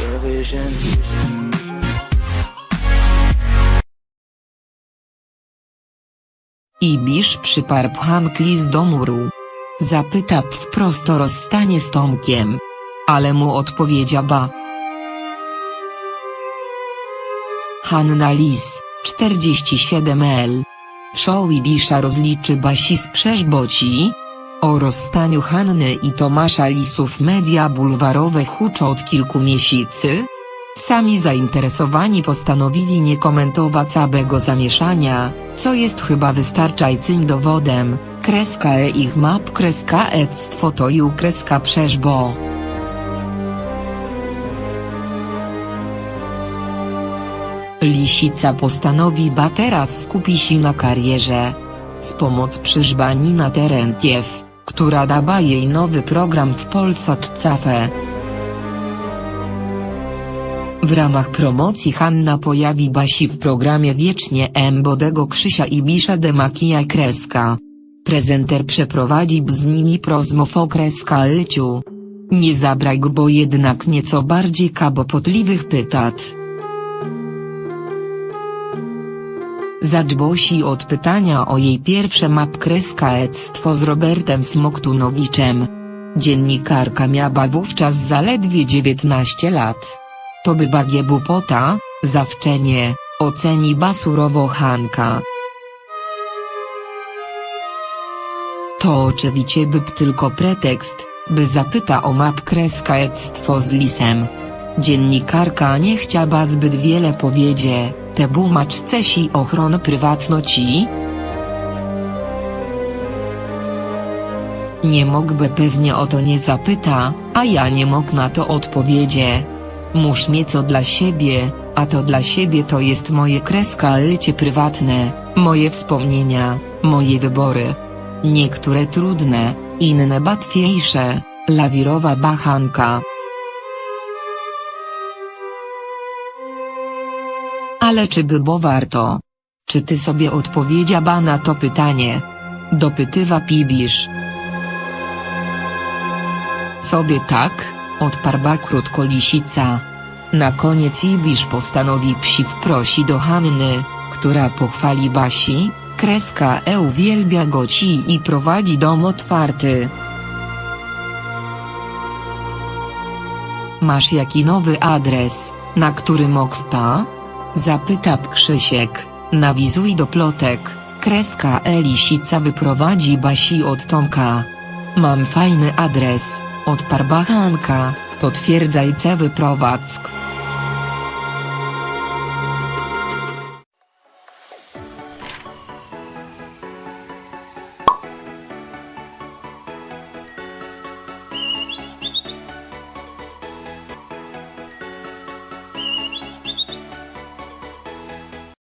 Your vision? Ibisz przyparł Hankli do muru. Zapytał wprost o rozstanie z Tomkiem. Ale mu odpowiedział ba. Hanna Lis, 47L. Show Ibisza rozliczy Basi z Przeżboci. O rozstaniu Hanny i Tomasza Lisów media bulwarowe huczą od kilku miesięcy. Sami zainteresowani postanowili nie komentować całego zamieszania, co jest chyba wystarczającym dowodem, kreska e ich map kreska ectwo to ju kreska przeżbo. Lisica postanowi ba teraz skupi się na karierze. Z pomoc przyżbani na Terentiew, która daba jej nowy program w Polsat Cafe. W ramach promocji Hanna pojawi Basi w programie Wiecznie Embodego Krzysia i Bisza de Makija Kreska. Prezenter przeprowadzi z nimi prozmów o kreska Lyciu. Nie zabraj bo jednak nieco bardziej kabopotliwych pytat. Zaczbosi od pytania o jej pierwsze map kreska ectwo z Robertem Smoktunowiczem. Dziennikarka miała wówczas zaledwie 19 lat. To by bagie bupota, zawczenie, oceni basurowo Hanka. To oczywiście by tylko pretekst, by zapyta o map kreska ectwo z lisem. Dziennikarka nie chciała zbyt wiele powiedzie, te bumacz cesi ochron prywatności. Nie mógłby pewnie o to nie zapyta, a ja nie mógł na to odpowiedzie. Musz mieć co dla siebie, a to dla siebie to jest moje kreska życie prywatne, moje wspomnienia, moje wybory. Niektóre trudne, inne łatwiejsze, lawirowa bachanka. Ale czy by było warto? Czy ty sobie odpowiedziała na to pytanie? Dopytywa Pibisz. Sobie tak, odparła krótko lisica. Na koniec Ibisz postanowi psi wprosi do Hanny, która pochwali Basi, kreska E uwielbia go i prowadzi dom otwarty. Masz jaki nowy adres, na który mokwa? Zapyta Krzysiek, nawizuj do plotek, kreska E lisica wyprowadzi Basi od Tomka. Mam fajny adres, odparła Hanka, potwierdzajce wyprowadzk.